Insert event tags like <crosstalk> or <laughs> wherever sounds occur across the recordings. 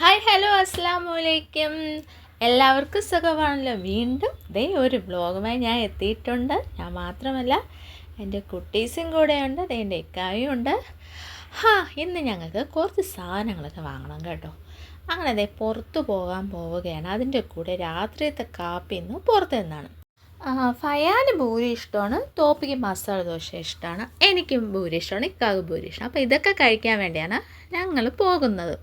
Hi hello അസ്സാം വലൈക്കും എല്ലാവർക്കും സുഖമാണല്ലോ. വീണ്ടും ദേ ഒരു വ്ലോഗുമായി ഞാൻ എത്തിയിട്ടുണ്ട്. ഞാൻ മാത്രമല്ല എന്റെ കുട്ടീസും കൂടെയുണ്ട് ദേ എന്റെ ഇക്കായും ഉണ്ട്. ഹാ ഇന്ന് ഞങ്ങൾക്ക് കുറച്ച് സാധനങ്ങളൊക്കെ വാങ്ങണം കേട്ടോ. അങ്ങനെ അതെ പുറത്ത് പോകാൻ പോവുകയാണ്. അതിന്റെ കൂടെ രാത്രിയത്തെ കാപ്പി ഇന്ന് പുറത്തു നിന്നാണ്. ഫയാന് ഭൂരി ഇഷ്ടമാണ് തോപ്പിക്ക് മസാല ദോശ ഇഷ്ടമാണ് എനിക്കും ഭൂരി ഇഷ്ടമാണ് ഇക്കാക്ക് ഭൂരി ഇഷ്ടമാണ്. അപ്പോൾ ഇതൊക്കെ കഴിക്കാൻ വേണ്ടിയാണ് ഞങ്ങൾ പോകുന്നത്.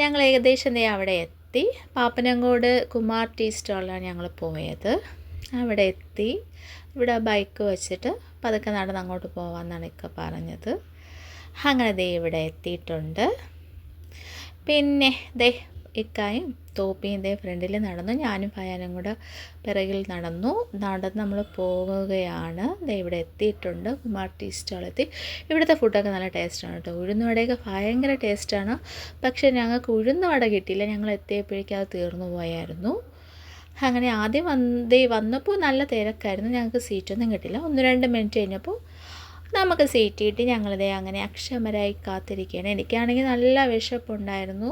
ഞങ്ങൾ ഏകദേശം അവിടെ എത്തി. പാപ്പനങ്കോട് കുമാർ ടീ സ്റ്റാളിലാണ് ഞങ്ങൾ പോയത്. അവിടെ എത്തി. ഇവിടെ ബൈക്ക് വെച്ചിട്ട് പതുക്കെ നടന്ന് അങ്ങോട്ട് പോകാമെന്നാണ് ഇക്ക പറഞ്ഞത്. അങ്ങനെ ദേ ഇവിടെ എത്തിയിട്ടുണ്ട്. പിന്നെ ദേ ഇക്കായും തോപ്പിന്റെ ഫ്രണ്ടിൽ നടന്നു. ഞാനും ഫയാനും കൂടെ പിറകിൽ നടന്നു. നടന്ന് നമ്മൾ പോകുകയാണ് ഇവിടെ എത്തിയിട്ടുണ്ട്. കുമാർ ടീ സ്റ്റാളെത്തി ഇവിടുത്തെ ഫുഡൊക്കെ നല്ല ടേസ്റ്റാണ് കേട്ടോ. ഉഴുന്നുവടയൊക്കെ ഭയങ്കര ടേസ്റ്റാണ് പക്ഷേ ഞങ്ങൾക്ക് ഉഴുന്നുവട കിട്ടിയില്ല. ഞങ്ങൾ എത്തിയപ്പോഴേക്കും അത് തീർന്നു പോയായിരുന്നു. അങ്ങനെ ആദ്യം വന്ന് വന്നപ്പോൾ നല്ല തിരക്കായിരുന്നു. ഞങ്ങൾക്ക് സീറ്റൊന്നും കിട്ടില്ല ഒന്ന് രണ്ട് മിനിറ്റ് കഴിഞ്ഞപ്പോൾ നമുക്ക് സീറ്റ് കിട്ടി. ഞങ്ങളിതേ അങ്ങനെ അക്ഷമരായി കാത്തിരിക്കുകയാണ്. എനിക്കാണെങ്കിൽ നല്ല വിശപ്പുണ്ടായിരുന്നു.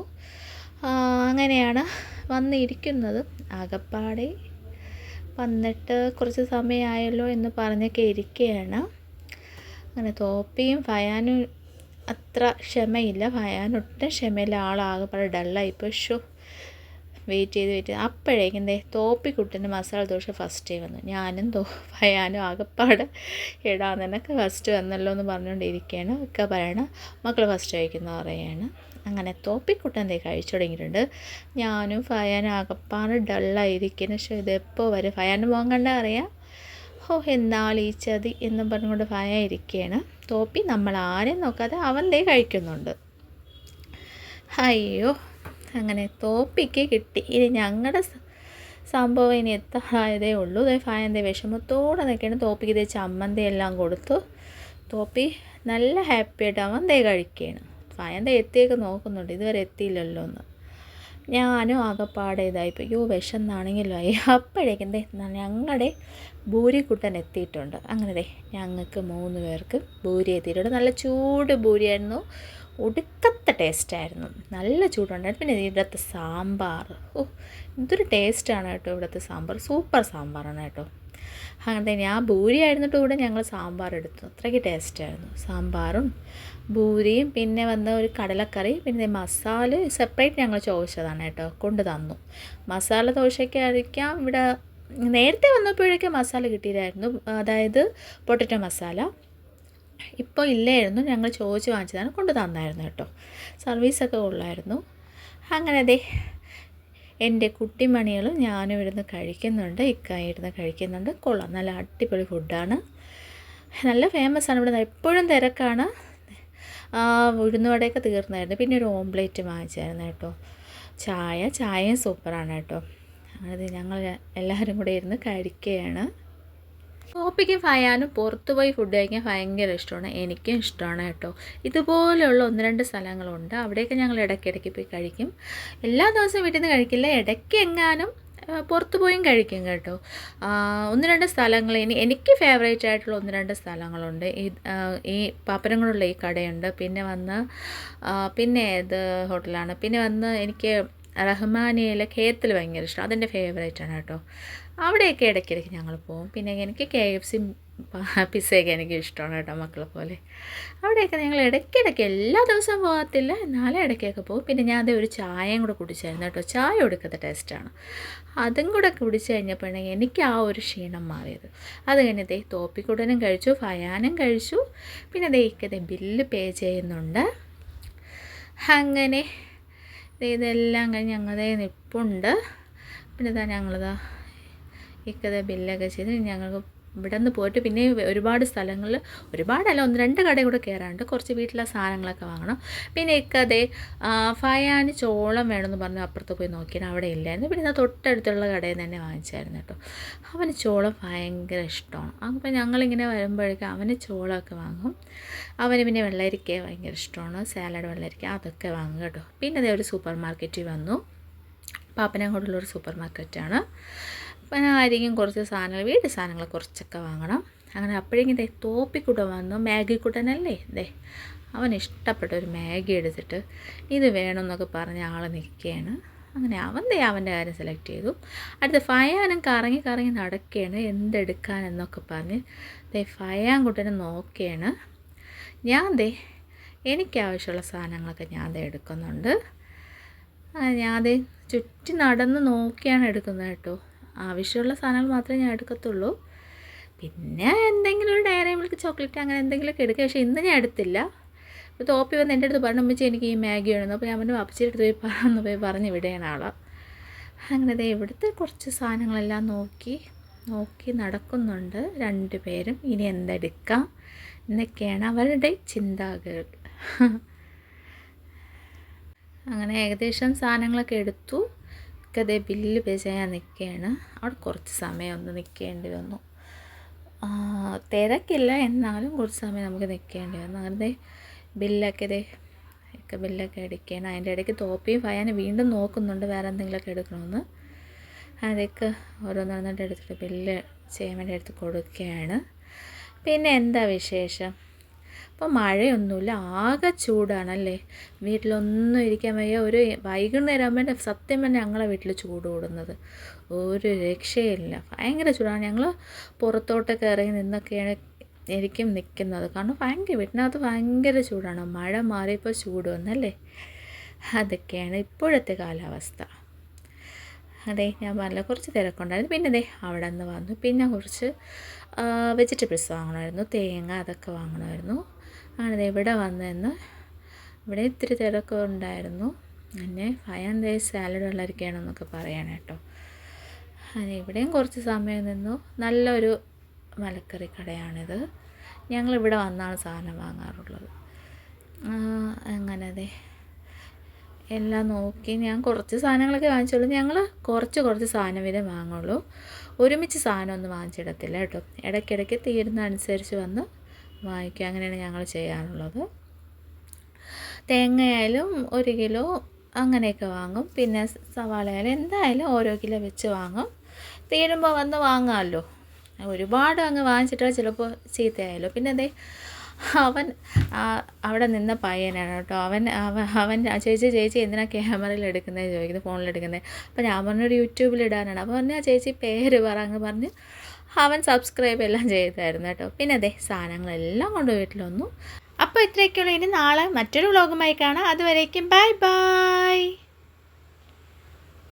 അങ്ങനെയാണ് വന്നിരിക്കുന്നത്. ആകപ്പാടെ വന്നിട്ട് കുറച്ച് സമയമായല്ലോ എന്ന് പറഞ്ഞൊക്കെ ഇരിക്കുകയാണ്. അങ്ങനെ തോപ്പിയും ഫയാനും അത്ര ക്ഷമയില്ല. ഫയാൻ ഒട്ടും ക്ഷമയില്ല. ആളാകെപ്പാടെ ഡള്ളായിപ്പോൾ ഷോ വെയിറ്റ് ചെയ്ത് വെയിറ്റ് ചെയ്ത് അപ്പോഴേക്കും ദേ തോപ്പിക്കുട്ടിന്റെ മസാല ദോശ ഫസ്റ്റ് വന്നു. ഞാനും തോ ഭയാനും ആകെപ്പാട് ഇടാൻ നിനക്ക് ഫസ്റ്റ് വന്നല്ലോ എന്ന് പറഞ്ഞുകൊണ്ടിരിക്കുകയാണ്. ഒക്കെ പറയണം. മക്കൾ ഫസ്റ്റ് കഴിക്കുന്ന പറയാണ്. അങ്ങനെ തോപ്പിക്കുട്ടൻ ദേ കഴിച്ചു തുടങ്ങിയിട്ടുണ്ട്. ഞാനും ഫയാനും ആകെപ്പാട് ഡള്ളായിരിക്കുന്നു പക്ഷേ ഇതെപ്പോൾ വരെ? ഫയാനും പോകാൻ കണ്ടാൽ അറിയാം. ഓ എന്നാൽ ഈ ചതി എന്നും പറഞ്ഞുകൊണ്ട് ഭയ ഇരിക്കുകയാണ് തോപ്പി നമ്മൾ ആരെയും നോക്കാതെ അവൻ ദേ കഴിക്കുന്നുണ്ട്. അയ്യോ അങ്ങനെ തോപ്പിക്ക് കിട്ടി. ഇനി ഞങ്ങളുടെ സംഭവം ഇനി എത്തായതേ ഉള്ളൂ. ദേ ഫായന്റെ വിഷമത്തോടെ നിൽക്കണം തോപ്പിക്ക് ഇതേ ചമ്മന്തി എല്ലാം കൊടുത്തു. തോപ്പി നല്ല ഹാപ്പി ആയിട്ട് അവൻ ദേ കഴിക്കുകയാണ് ഫായന്റെ എത്തിയൊക്കെ നോക്കുന്നുണ്ട്. ഇതുവരെ എത്തിയില്ലല്ലോ എന്ന്. ഞാനും ആകപ്പാടെ ഇതായിപ്പോൾ അയ്യോ വിശന്നാണെങ്കിലും ആയി അപ്പോഴേക്കും ദേ ഞങ്ങളുടെ ഭൂരിക്കുട്ടൻ എത്തിയിട്ടുണ്ട്. അങ്ങനെ ദേ ഞങ്ങൾക്ക് മൂന്ന് പേർക്ക് ഭൂരി എത്തിയിട്ടുണ്ട്. നല്ല ചൂട് ഭൂരിയായിരുന്നു. ഒടുക്കത്തെ ടേസ്റ്റായിരുന്നു. നല്ല ചൂടുണ്ടായിരുന്നു. പിന്നെ ഇവിടുത്തെ സാമ്പാർ. ഓ എന്തൊരു ടേസ്റ്റാണ് കേട്ടോ ഇവിടുത്തെ സാമ്പാർ. സൂപ്പർ സാമ്പാറാണ് കേട്ടോ. അങ്ങനെ ആ ഭൂരി ആയിരുന്നിട്ട് കൂടെ ഞങ്ങൾ സാമ്പാർ എടുത്തു. അത്രയ്ക്ക് ടേസ്റ്റായിരുന്നു. സാമ്പാറും ഭൂരിയും പിന്നെ വന്ന ഒരു കടലക്കറി പിന്നെ മസാല സെപ്പറേറ്റ് ഞങ്ങൾ ചോദിച്ചതാണ് കേട്ടോ. കൊണ്ട് തന്നു. മസാല ദോശയ്ക്കായിരിക്കാം ഇവിടെ നേരത്തെ വന്നപ്പോഴേക്കും മസാല കിട്ടിയില്ലായിരുന്നു. അതായത് പൊട്ടറ്റോ മസാല. ഇപ്പോൾ ഇല്ലായിരുന്നു. ഞങ്ങൾ ചോദിച്ച് വാങ്ങിച്ചതാണ് കൊണ്ടു തന്നായിരുന്നു കേട്ടോ. സർവീസൊക്കെ ഉള്ളായിരുന്നു അങ്ങനെ അതെ എന്റെ കുട്ടിമണികളും ഞാനും ഇവിടുന്ന് കഴിക്കുന്നുണ്ട്. ഇക്കായി ഇരുന്ന് കഴിക്കുന്നുണ്ട്. കൊള്ളാം. നല്ല അടിപൊളി ഫുഡാണ് നല്ല ഫേമസ് ആണ് ഇവിടെ എപ്പോഴും തിരക്കാണ്. ഉഴുന്നുവടയൊക്കെ തീർന്നായിരുന്നു. പിന്നെ ഒരു ഓംപ്ലേറ്റ് വാങ്ങിച്ചായിരുന്നു കേട്ടോ. ചായ. ചായയും സൂപ്പറാണ് കേട്ടോ. അത് ഞങ്ങൾ എല്ലാവരും കൂടെ ഇരുന്ന് കഴിക്കുകയാണ്. കോപ്പിക്ക് ഫയാനും പുറത്തു പോയി ഫുഡ് കഴിക്കാൻ ഭയങ്കര ഇഷ്ടമാണ്. എനിക്കും ഇഷ്ടമാണ് കേട്ടോ. ഇതുപോലെയുള്ള ഒന്ന് രണ്ട് സ്ഥലങ്ങളുണ്ട്. അവിടെയൊക്കെ ഞങ്ങൾ ഇടയ്ക്കിടയ്ക്ക് പോയി കഴിക്കും. എല്ലാ ദിവസവും വീട്ടിൽ നിന്ന് കഴിക്കില്ല. ഇടയ്ക്ക് എങ്ങാനും പുറത്തു പോയും കഴിക്കും കേട്ടോ. ഒന്ന് രണ്ട് സ്ഥലങ്ങൾ ഇനി എനിക്ക് ഫേവറേറ്റ് ആയിട്ടുള്ള ഒന്ന് രണ്ട് സ്ഥലങ്ങളുണ്ട്. ഈ ഈ പാപ്പനങ്ങളുള്ള ഈ കടയുണ്ട്. പിന്നെ വന്ന് പിന്നെ ഏത് ഹോട്ടലാണ്? പിന്നെ വന്ന് എനിക്ക് റഹ്മാനിയിലെ ഖേത്തിൽ ഭയങ്കര ഇഷ്ടം. അതെന്റെ ഫേവറേറ്റ് ആണ് കേട്ടോ. അവിടെയൊക്കെ ഇടയ്ക്കിടയ്ക്ക് ഞങ്ങൾ പോകും. പിന്നെ എനിക്ക് കെ എഫ് സി പിസ്സയൊക്കെ എനിക്ക് ഇഷ്ടമാണ് കേട്ടോ മക്കളെ പോലെ. അവിടെയൊക്കെ ഞങ്ങൾ ഇടയ്ക്കിടയ്ക്ക് എല്ലാ ദിവസവും പോകത്തില്ല. എന്നാലും ഇടയ്ക്കൊക്കെ പോകും. പിന്നെ ഞാൻ അതേ ഒരു ചായയും കൂടെ കുടിച്ചായിരുന്നു കേട്ടോ. ചായ കൊടുക്കാത്ത ടേസ്റ്റാണ് അതും കൂടെ കുടിച്ച് കഴിഞ്ഞപ്പോഴാണ് എനിക്ക് ആ ഒരു ക്ഷീണം മാറിയത്. അത് കഴിഞ്ഞതേ തോപ്പിക്കുടനും കഴിച്ചു ഫയാനും കഴിച്ചു. പിന്നെ ദേ ബില്ല് പേ ചെയ്യുന്നുണ്ട്. അങ്ങനെ ഇതെല്ലാം കഴിഞ്ഞ് ഞങ്ങളുടെ നിപ്പുണ്ട്. പിന്നെ ഇതാ ഞങ്ങളിതാ ഇക്കത ബില്ലൊക്കെ ചെയ്ത് ഞങ്ങൾക്ക് ഇവിടെ നിന്ന് പോയിട്ട് പിന്നെ ഒരുപാട് സ്ഥലങ്ങളിൽ ഒരുപാടല്ല ഒന്ന് രണ്ട് കടയും കൂടെ കയറാണ്ട് കുറച്ച് വീട്ടിലെ സാധനങ്ങളൊക്കെ വാങ്ങണം. പിന്നെ ഇക്കതേ ഫയാന് ചോളം വേണമെന്ന് പറഞ്ഞ് അപ്പുറത്ത് പോയി നോക്കിയാൽ അവിടെ ഇല്ലായിരുന്നു. പിന്നെ തൊട്ടടുത്തുള്ള കടയിൽ തന്നെ വാങ്ങിച്ചായിരുന്നു കേട്ടോ. അവന് ചോളം ഭയങ്കര ഇഷ്ടമാണ്. അപ്പോൾ ഞങ്ങളിങ്ങനെ വരുമ്പോഴേക്കും അവന് ചോളമൊക്കെ വാങ്ങും. അവന് പിന്നെ വെള്ളരിക്ക ഭയങ്കര ഇഷ്ടമാണ്. സാലഡ് വെള്ളരിക്ക അതൊക്കെ വാങ്ങും കേട്ടോ. പിന്നെ അതേ ഒരു സൂപ്പർ മാർക്കറ്റിൽ വന്നു ഒരു സൂപ്പർ മാർക്കറ്റാണ് അപ്പം ആയിരിക്കും കുറച്ച് സാധനങ്ങൾ വീട് സാധനങ്ങൾ കുറച്ചൊക്കെ വാങ്ങണം. അങ്ങനെ അപ്പോഴേക്കും ദേ തോപ്പിക്കൂടെ വന്നു. മാഗിക്കുട്ടനല്ലേ? ദേ അവൻ ഇഷ്ടപ്പെട്ട ഒരു മാഗി എടുത്തിട്ട് ഇത് വേണമെന്നൊക്കെ പറഞ്ഞ് ആൾ നിൽക്കുകയാണ്. അങ്ങനെ അവൻ ദേ അവന്റെ കാര്യം സെലക്ട് ചെയ്തു. അടുത്ത ഫയാനും കറങ്ങി കറങ്ങി നടക്കുകയാണ്. എന്തെടുക്കാനെന്നൊക്കെ പറഞ്ഞ് ദേ ഫയാൻ കുട്ടനെ നോക്കുകയാണ്. ഞാൻ ദേ എനിക്കാവശ്യമുള്ള സാധനങ്ങളൊക്കെ ഞാൻ ദേ എടുക്കുന്നുണ്ട്. ഞാൻ ദേ ചുറ്റി നടന്ന് നോക്കിയാണ് എടുക്കുന്നത് കേട്ടോ. ആവശ്യമുള്ള സാധനങ്ങൾ മാത്രമേ ഞാൻ എടുക്കത്തുള്ളൂ. പിന്നെ എന്തെങ്കിലും ഒരു ഡയറി മിൽക്ക് ചോക്ലേറ്റ് അങ്ങനെ എന്തെങ്കിലുമൊക്കെ എടുക്കുക പക്ഷേ ഇന്ന് ഞാൻ എടുത്തില്ല. അപ്പോൾ തോപ്പി വന്ന് എന്റെ അടുത്ത് പറഞ്ഞു അമ്മച്ചി എനിക്ക് ഈ മാഗി വേണമെന്ന് അപ്പോൾ ഞാൻ പറഞ്ഞു അപ്പച്ചിയുടെ അടുത്ത് പോയി പറഞ്ഞു പോയി പറഞ്ഞ് വിടുകയാണ് ആളെ. അങ്ങനെ ദേ ഇവിടുത്തെ കുറച്ച് സാധനങ്ങളെല്ലാം നോക്കി നോക്കി നടക്കുന്നുണ്ട് രണ്ട് പേരും ഇനി എന്തെടുക്കാം? എന്നൊക്കെയാണ് അവരുടെ ചിന്താഗതികൾ <laughs> അങ്ങനെ ഏകദേശം സാധനങ്ങളൊക്കെ എടുത്തു. അതേ ബില്ല് പേ ചെയ്യാൻ നിൽക്കുകയാണ്. അവിടെ കുറച്ച് സമയം ഒന്ന് നിൽക്കേണ്ടി വന്നു. തിരക്കില്ല എന്നാലും കുറച്ച് സമയം നമുക്ക് നിൽക്കേണ്ടി വന്നു. അങ്ങനെ ബില്ലൊക്കെ ദേ ഒക്കെ ബില്ലൊക്കെ അടിക്കുകയാണ്. അതിന്റെ ഇടയ്ക്ക് തോപ്പിയും ഫയാനും വീണ്ടും നോക്കുന്നുണ്ട്. വേറെ എന്തെങ്കിലുമൊക്കെ എടുക്കണമെന്ന്. അതൊക്കെ ഓരോന്നോന്നിട്ട് എടുത്തിട്ട് ബില്ല് ചെയ്യാൻ വേണ്ടി എടുത്ത് കൊടുക്കുകയാണ്. പിന്നെ എന്താ വിശേഷം? ഇപ്പോൾ മഴയൊന്നുമില്ല ആകെ ചൂടാണല്ലേ? വീട്ടിലൊന്നും ഇരിക്കാൻ വയ്യ. ഒരു വൈകുന്നേരം ആകുമ്പോൾ സത്യം തന്നെ ഞങ്ങളെ വീട്ടിൽ ചൂട് കൂടുന്നത്. ഒരു രക്ഷയില്ല. ഭയങ്കര ചൂടാണ്. ഞങ്ങൾ പുറത്തോട്ടൊക്കെ ഇറങ്ങി നിന്നൊക്കെയാണ് എനിക്കും നിൽക്കുന്നത് കാരണം ഭയങ്കര വീട്ടിനകത്ത് ഭയങ്കര ചൂടാണ്. മഴ മാറിയപ്പോൾ ചൂട് വന്നല്ലേ? അതൊക്കെയാണ് ഇപ്പോഴത്തെ കാലാവസ്ഥ. അതെ ഞാൻ പറഞ്ഞ കുറച്ച് തിരക്കുണ്ടായിരുന്നു. പിന്നെ അതെ അവിടെ നിന്ന് വന്നു. പിന്നെ കുറച്ച് വെജിറ്റബിൾസ് വാങ്ങണമായിരുന്നു തേങ്ങ അതൊക്കെ വാങ്ങണമായിരുന്നു. ആണ് എവിടെ ഇവിടെ വന്നെന്ന് ഇവിടെ ഇത്തിരി തിരക്ക് ഉണ്ടായിരുന്നു. എന്നെ ഫൈവ് ഡേയ്സ് സാലഡ് വെള്ളരിക്കണമെന്നൊക്കെ പറയണം കേട്ടോ. അങ്ങനെ ഇവിടെയും കുറച്ച് സമയം നിന്നു. നല്ലൊരു മലക്കറി കടയാണിത്. ഞങ്ങളിവിടെ വന്നാണ് സാധനം വാങ്ങാറുള്ളത്. അങ്ങനെ അതെ. എല്ലാം നോക്കി ഞാൻ കുറച്ച് സാധനങ്ങളൊക്കെ വാങ്ങിച്ചുള്ളൂ. ഞങ്ങൾ കുറച്ച് കുറച്ച് സാധനം വരെ വാങ്ങുള്ളൂ. ഒരുമിച്ച് സാധനം ഒന്നും വാങ്ങിച്ചിടത്തില്ല കേട്ടോ. ഇടയ്ക്കിടയ്ക്ക് തീരുന്ന അനുസരിച്ച് വന്ന് വാങ്ങിക്കുക. അങ്ങനെയാണ് ഞങ്ങൾ ചെയ്യാറുള്ളത്. തേങ്ങയായാലും ഒരു കിലോ അങ്ങനെയൊക്കെ വാങ്ങും. പിന്നെ സവാളയായാലും എന്തായാലും ഓരോ കിലോ വെച്ച് വാങ്ങും. തീരുമ്പോൾ വന്ന് വാങ്ങാമല്ലോ. ഒരുപാട് അങ്ങ് വാങ്ങിച്ചിട്ട് ചിലപ്പോൾ ചീത്തയായല്ലോ. പിന്നെ അതെ അവൻ അവിടെ നിന്ന പയ്യനാണ് കേട്ടോ. അവൻ അവൻ ചേച്ചി ചേച്ചി എന്തിനാ ക്യാമറയിൽ എടുക്കുന്നത് ചോദിക്കുന്നത് ഫോണിൽ എടുക്കുന്നത് അപ്പോൾ ഞാൻ പറഞ്ഞൊരു യൂട്യൂബിൽ ഇടാനാണ്. അപ്പോൾ പറഞ്ഞു ചേച്ചി പേര് പറ പറഞ്ഞ് അവൻ സബ്സ്ക്രൈബ് എല്ലാം ചെയ്തായിരുന്നു കേട്ടോ. പിന്നെ അതെ സാധനങ്ങളെല്ലാം കൊണ്ട് വീട്ടിൽ വന്നു. അപ്പോൾ ഇത്രയൊക്കെയുള്ളൂ. ഇനി നാളെ മറ്റൊരു വ്ളോഗുമായി കാണാം. അതുവരേക്കും ബൈ ബൈ